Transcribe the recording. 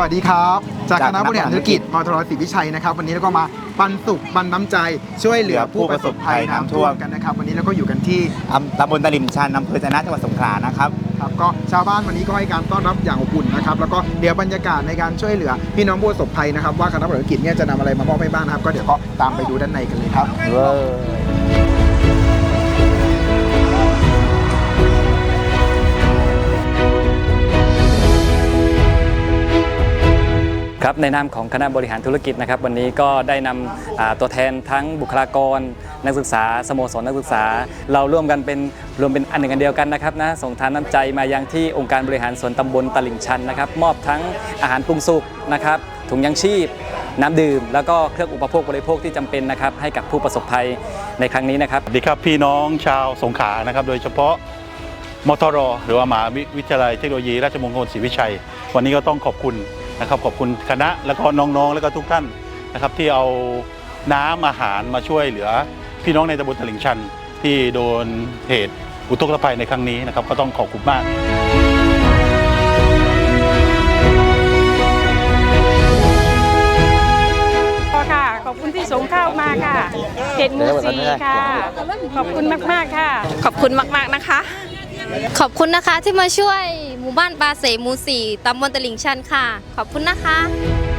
วัสดีครับจากจากคณะบริหารธุรกิจมทรศรีวิชัยนะครับ วันนี้เราก็มาปันสุขปันน้ำใจช่วยเหลือผู้ประสบภัยน้ำท่วมกันนะครับ วันนี้เราก็อยู่กันที่อำตำบลตลิ่มชันอำเภอจะนะจังหวัดสงขลานะครับครับก็ชาวบ้านวันนี้ก็ให้การต้อนรับอย่างอบอุ่นนะครับแล้วก็เดี๋ยวบรรยากาศในการช่วยเหลือพี่น้องผู้ประสบภัยนะครับ ว่าคณะบริหารธุรกิจเนี่ยจะนำอะไรมามอบให้บ้างนะครับ ก็เดี๋ยวก็ตามไปดูด้านในกันเลยครับ ครับในนามของคณะบริหารธุรกิจนะครับวันนี้ก็ได้นำอ่าตัวแทนทั้งบุคลากร นักศึกษาสโมสรนักศึกษา เราร่วมกันเป็นรวมเป็นอันหนึ่งอันเดียวกันนะครับนะส่งทานน้ำใจมายังที่องค์การบริหารส่วนตำบลตลิ่งชันนะครับมอบทั้งอาหารปรุงสุกนะครับถุงยังชีพน้ำดื่ม แล้วก็เครื่องอุปโภคบริโภคที่จำเป็นนะครับให้กับผู้ประสบภัยในครั้งนี้นะครับสวัสดีครับพี่น้องชาวสงขลานะครับ โดยเฉพาะมทรหรือว่ามหาวิทยาลัยเทคโนโลยีราชมงคลศรีวิชัย วันนี้ก็ต้องขอบคุณ นะครับขอบคุณคณะแล้วก็น้องๆ แล้วก็ทุกท่านนะครับที่เอาน้ำอาหารมาช่วยเหลือ พี่น้องในตำบลตลิ่งชัน ที่โดนเหตุอุทกภัยในครั้งนี้นะครับก็ต้องขอบคุณมากพอค่ะขอบคุณที่ส่งข้าวมาค่ะเจ็ดหมูสีค่ะ ขอบคุณมากๆค่ะ ขอบคุณมากๆนะคะ ขอบคุณนะคะที่มาช่วยหมู่บ้านปลาเสหมูสี่ตำบลตลิ่งชันค่ะ ขอบคุณนะคะ